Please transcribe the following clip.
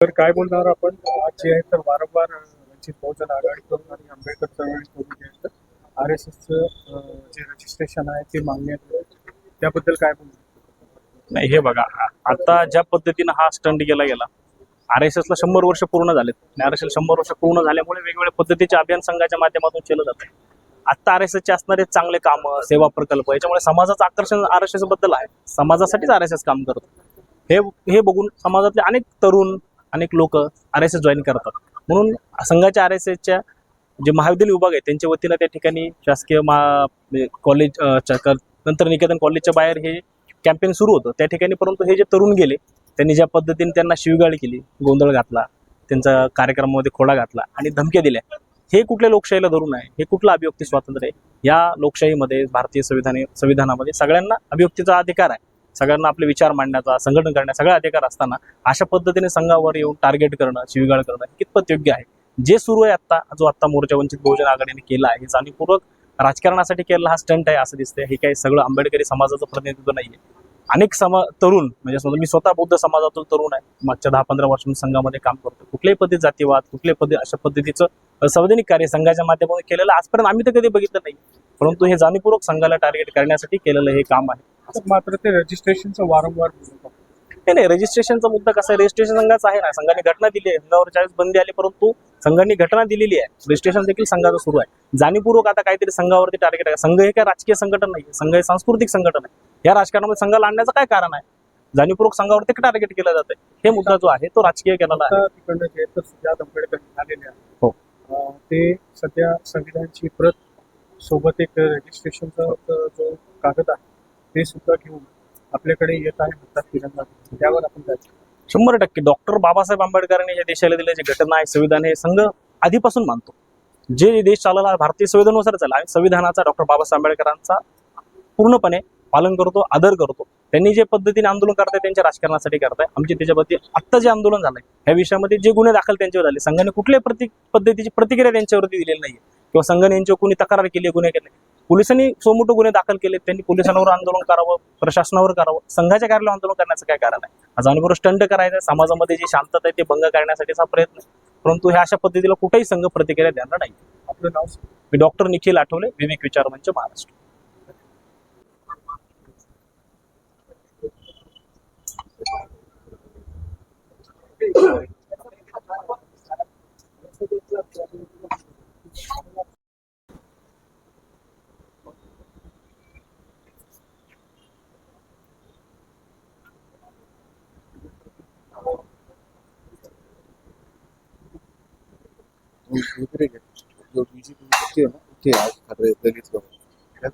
तर काय बोलणार आपण? आज जे आहे तर वारंवार वंचित बहुजन आघाडीकडून आणि आंबेडकर चळवळीकडून जे आहे तर आर एस एसचं जे रजिस्ट्रेशन आहे ते मागणी त्याबद्दल काय बोलणार? नाही हे बघा आता ज्या पद्धतीनं हा स्टंट केला गेला आर एस एसला शंभर वर्ष पूर्ण झालेत. आणि आर एस एस शंभर वर्ष पूर्ण झाल्यामुळे वेगवेगळ्या पद्धतीचे अभियान संघाच्या माध्यमातून केलं जातं आता आर एस एसचे असणारे चांगले कामं सेवा प्रकल्प याच्यामुळे समाजाचं आकर्षण आर एस एसबद्दल आहे. समाजासाठीच आर एस एस काम करतो. हे हे बघून समाजातले अनेक तरुण अनेक लोक आर एस एस जॉईन करतात. म्हणून संघाच्या आर एस एसच्या जे महाविद्यालय विभाग आहे त्यांच्या वतीनं त्या ठिकाणी शासकीय महा म्हणजे कॉलेज नंतर निकेतन कॉलेजच्या बाहेर हे कॅम्पेन सुरू होतं. त्या ठिकाणी परंतु हे जे तरुण गेले त्यांनी ज्या पद्धतीने त्यांना शिवगाळ केली गोंधळ घातला त्यांचा कार्यक्रमामध्ये खोडा घातला आणि धमक्या दिल्या हे कुठल्या लोकशाहीला धरून आहे? हे कुठलं अभिव्यक्ती स्वातंत्र्य आहे? या लोकशाहीमध्ये भारतीय संविधान संविधानामध्ये सगळ्यांना अभिव्यक्तीचा अधिकार आहे. सगळ्यांना आपले विचार मांडण्याचा संघटन करण्याचा सगळा अधिकार असताना अशा पद्धतीने संघावर येऊन टार्गेट करणं शिवीगाळ करणं हे कितपत योग्य आहे? जे सुरू आहे आता जो आता मोर्चा वंचित बहुजन आघाडीने केला आहे हे जाणीवपूर्वक राजकारणासाठी केलेला हा स्टंट आहे असं दिसतंय. हे काही सगळं आंबेडकरी समाजाचं प्रतिनिधित्व नाहीये. अनेक समा तरुण म्हणजे समजा मी स्वतः बौद्ध समाजातून तरुण आहे. मागच्या दहा पंधरा वर्षांपासून संघामध्ये काम करतो कुठल्याही पद्धती जातीवाद कुठल्याही पद्धती अशा पद्धतीचं अ, संवैधानिक कार्य संघाच्या माध्यमातून केलेलं आजपर्यंत आम्ही तर कधी बघितलं नाही. परंतु हे जाणीवपूर्वक संघाला टार्गेट करण्यासाठी केलेलं हे काम आहे. तर मात्र ते रजिस्ट्रेशनचं वारंवार. नाही नाही रजिस्ट्रेशनचा मुद्दा कसा आहे? रजिस्ट्रेशन संघाचा आहे ना. संघाने घटना दिली आहे. संघावर चाळीस बंदी आली परंतु संघाने घटना दिलेली आहे. रजिस्ट्रेशन देखील संघाचं सुरू आहे. जाणीवपूर्वक आता काहीतरी संघावरती टार्गेट आहे. संघ हे काय राजकीय संघटन नाही संघ हे सांस्कृतिक संघटन आहे. या राजकारणामध्ये संघाला आणण्याचं काय कारण आहे? जाणीवपूर्वक संघावरती टार्गेट केलं जातं हे मुद्दा जो आहे तो राजकीय केलेला आहे. हो. ते सध्या संविधानची प्रत सोबत एक रजिस्ट्रेशनचा जो कागद आहे ते सुद्धा घेऊन आपल्याकडे येत आहे. म्हणतात त्यावर आपण काय शंभर टक्के डॉक्टर बाबासाहेब आंबेडकरांनी या देशाला दिले जे घटना आहे संविधान हे संघ आधीपासून मानतो. जे देश चालला भारतीय संविधानानुसार चालला आहे संविधानाचा डॉक्टर बाबासाहेब आंबेडकरांचा पूर्णपणे पालन करतो आदर करतो. त्यांनी जे पद्धतीने आंदोलन करताय त्यांच्या राजकारणासाठी करताय. आमची त्याच्यावरती आत्ता जे आंदोलन झालंय ह्या विषयामध्ये जे गुन्हे दाखल त्यांच्यावर झाले संघाने कुठल्याही प्रति पद्धतीची प्रतिक्रिया त्यांच्यावरती दिलेली नाहीये. किंवा संघाने यांच्यावर कोणी तक्रार केली गुन्हे केले. पोलिसांनी सोमोटो गुन्हे दाखल केले त्यांनी पोलिसांवर आंदोलन करावं प्रशासनावर करावं संघाच्या कार्यालयावर आंदोलन करण्याचं काय कारण आहे? जाणीवपूर्वक स्टंट करायचा समाजामध्ये जी शांतता आहे ते भंग करण्यासाठीचा प्रयत्न. परंतु ह्या अशा पद्धतीला कुठेही संघ प्रतिक्रिया द्यायला नाही. आपलं नाव मी डॉक्टर निखिल आठवले विवेक विचार मंच महाराष्ट्र. इकडे घे. जो बीजी तुम्ही आहे ना आज खाली लगेच बघा. काय